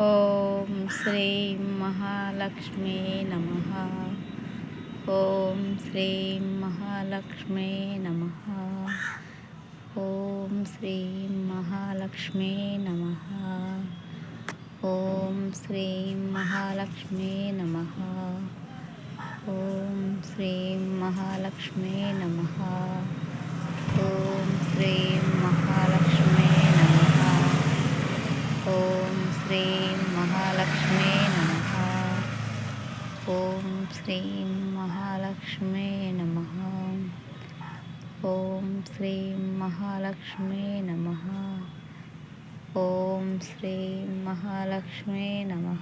ఓం శ్రీం మహాలక్ష్మీ నమ. ఓం శ్రీం మహాలక్ష్మీ నమ. ఓం శ్రీం మహాలక్ష్మీ నమ. ఓం శ్రీం మహాలక్ష్మీ నమ. ఓం శ్రీం మహాలక్ష్మీ నమ. ఓం శ్రీ మహాలక్ష్మీ నమ ఓం శ్రీ మహాలక్ష్మీ నమ. ఓం శ్రీం మహాలక్ష్మీ నమ. ఓం శ్రీం మహాలక్ష్మీ నమ. ఓం శ్రీం మహాలక్ష్మీ నమ.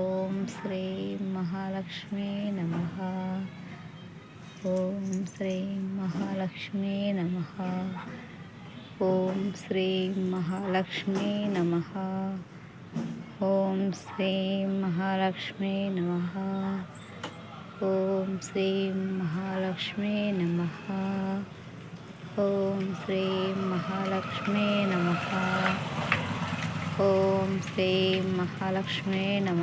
ఓం శ్రీం మహాలక్ష్మీ నమ. ఓం శ్రీం మహాలక్ష్మీ నమ. ఓం శ్రీ మహాలక్ష్మీ నమ. ఓం శ్రీం మహాలక్ష్మీ నమ. ఓం శ్రీం మహాలక్ష్మీ నమ. ఓం శ్రీం మహాలక్ష్మీ నమ. ఓం శ్రీం మహాలక్ష్మీ నమ.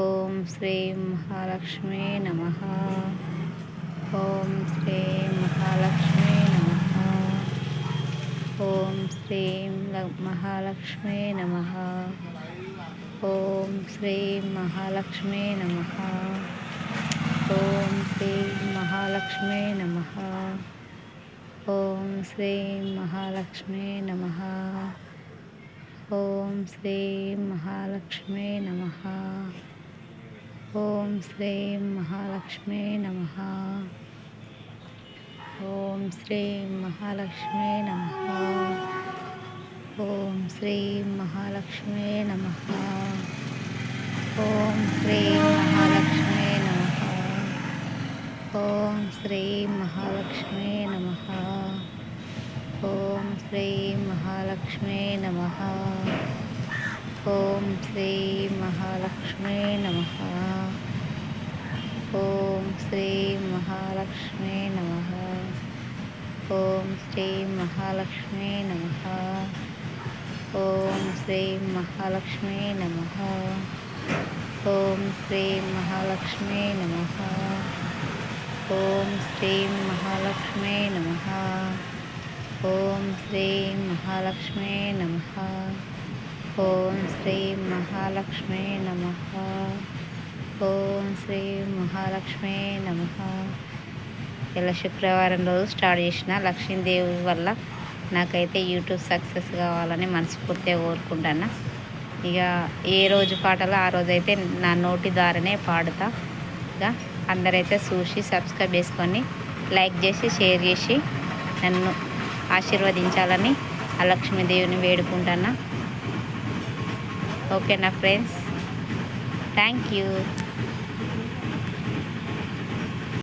ఓం శ్రీం మహాలక్ష్మీ నమ ఓం శ్రీ మహాలక్ష్మీ ఓం శ్రీం మహాలక్ష్మే నమ. ఓం శ్రీం మహాలక్ష్మే నమ. ఓం శ్రీం మహాలక్ష్మే నమ. ఓం శ్రీం మహాలక్ష్మే నమ. ఓం శ్రీం మహాలక్ష్మే నమ. ఓం శ్రీం మహాలక్ష్మే నమ. ఓం శ్రీం మహాలక్ష్మే నమ. ఓం శ్రీ మహాలక్ష్మే నమ. ఓం శ్రీ మహాలక్ష్మే నమ. ఓం శ్రీ మహాలక్ష్మే నమ. ఓం శ్రీ మహాలక్ష్మే నమ. ఓం శ్రీ మహాలక్ష్మే నమ. ఓం శ్రీ మహాలక్ష్మే నమ. ఓం శ్రీ మహాలక్ష్మే నమ. ఓం శ్రీ మహాలక్ష్మి నమ. ఓం శ్రీ మహాలక్ష్మి నమ. ఓం శ్రీ మహాలక్ష్మి నమ. ఓం శ్రీ మహాలక్ష్మి నమ. ఓం శ్రీ మహాలక్ష్మి నమ. ఓం శ్రీ మహాలక్ష్మి నమ. ఇలా శుక్రవారం రోజు స్టార్ట్ చేసిన లక్ష్మీదేవి వల్ల నాకైతే యూట్యూబ్ సక్సెస్ కావాలని మనస్ఫూర్తిగా కోరుకుంటాను. ఇక ఏ రోజు పాటలో ఆ రోజు అయితే నా నోటి ద్వారానే పాడుతా. ఇక అందరైతే చూసి సబ్స్క్రైబ్ చేసుకొని లైక్ చేసి షేర్ చేసి నన్ను ఆశీర్వదించాలని ఆ లక్ష్మీదేవిని వేడుకుంటాను. ఓకేనా ఫ్రెండ్స్? Thank you.